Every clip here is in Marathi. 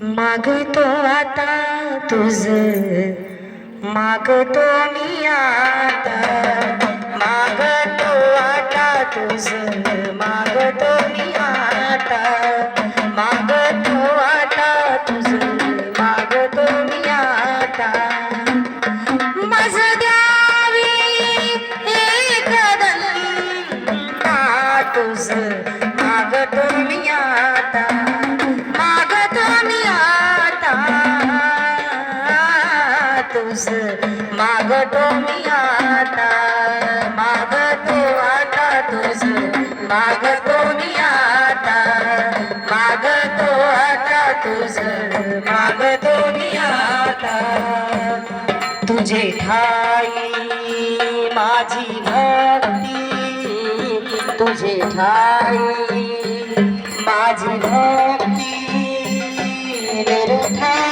मागतो आता तुझ मागतो मी आता. मागतो मी आता मागतो आता तुझ. मागतो मी आता मागतो आता तुझ. मागतो मी आता. तुझे ठाई माझी भक्ती. तुझे ठाई माझी भक्ती. निरधारी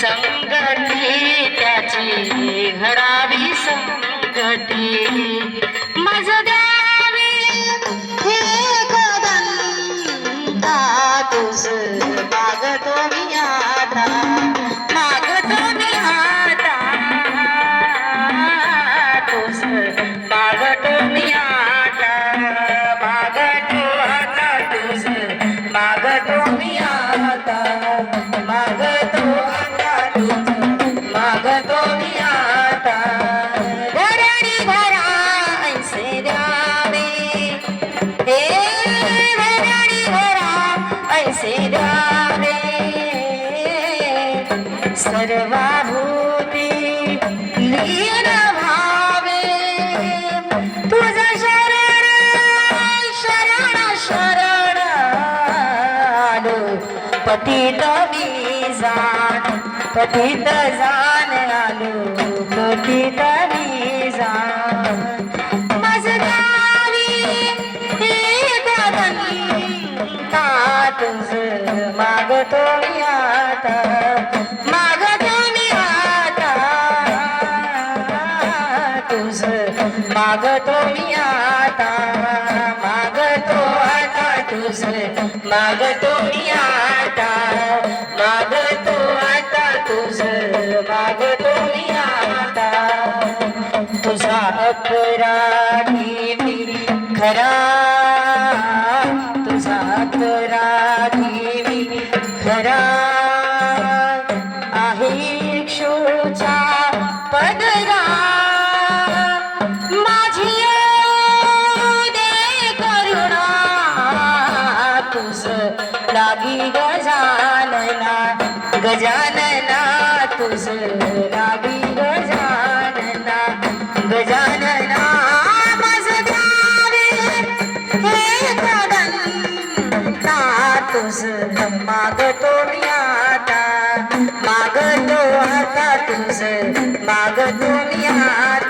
संगती त्याची घडावी संगती. सर्वाभूती लीन भावे। तुझ शरण शरण शरण आलो पतित मी जाण पतित जाण आलो पतित मी जाण। माझ गावी एक दंता तुझ मागतो मी आता? मागतो मी आता मागतो आता तुझ मागतो मी आता मागतो आता तुझ मागतो मी आता. तुझा अपराधी खरा गजानना तुझ लागी गजानना गजानना माझ द्यावे हे कदंता तुझ मागतो मी आता मागतो आता तुझ मागतो मी आता.